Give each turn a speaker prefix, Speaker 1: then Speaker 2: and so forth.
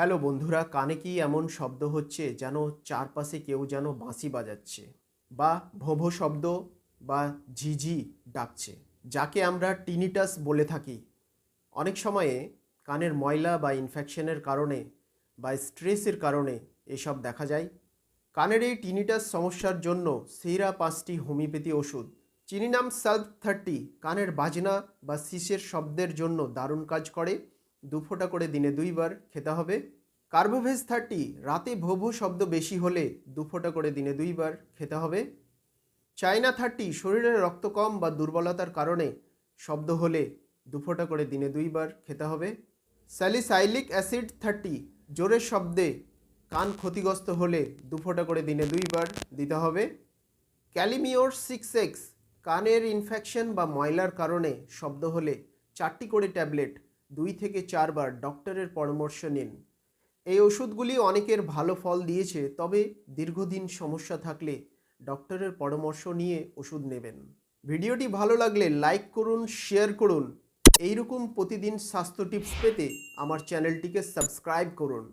Speaker 1: Hello বন্ধুরা, কানে কি এমন শব্দ হচ্ছে যেন চারপাশে কেউ যেন বাঁশি বাজাচ্ছে? বা ভোভো শব্দ বা ঝিঝি ডাকছে, যাকে আমরা টিনিটাস বলে থাকি। অনেক সময়ে কানের ময়লা বা ইনফেকশনের কারণে বা স্ট্রেসের কারণে এসব দেখা যায়। কানের এই টিনিটাস সমস্যার জন্য সেরা পাঁচটি হোমিওপ্যাথি ওষুধ। চিনিনাম সালভ থার্টি, কানের বাজনা বা শিশের শব্দের জন্য দারুণ কাজ করে। দু ফোঁটা করে দিনে দুইবার খেতে হবে। কার্বোভেজ থার্টি, রাতে ভোভো শব্দ বেশি হলে দু ফোঁটা করে দিনে দুইবার খেতে হবে। চায়না থার্টি শরীরে রক্ত কম বা দুর্বলতার কারণে শব্দ হলে দু ফোঁটা করে দিনে দুইবার খেতে হবে। স্যালিসাইলিক অ্যাসিড থার্টি জোরের শব্দে কান ক্ষতিগ্রস্ত হলে দু ফোঁটা করে দিনে দুইবার দিতে হবে। ক্যালিমিওর সিক্স এক্স, কানের ইনফেকশন বা ময়লার কারণে শব্দ হলে চারটি করে ট্যাবলেট দুই থেকে চারবার ডক্টরের পরামর্শ নিন। এই ওষুধগুলি অনেকের ভালো ফল দিয়েছে, তবে দীর্ঘদিন সমস্যা থাকলে ডক্টরের পরামর্শ নিয়ে ওষুধ নেবেন। ভিডিওটি ভালো লাগলে লাইক করুন, শেয়ার করুন। এইরকম প্রতিদিন স্বাস্থ্য টিপস পেতে আমার চ্যানেলটিকে সাবস্ক্রাইব করুন।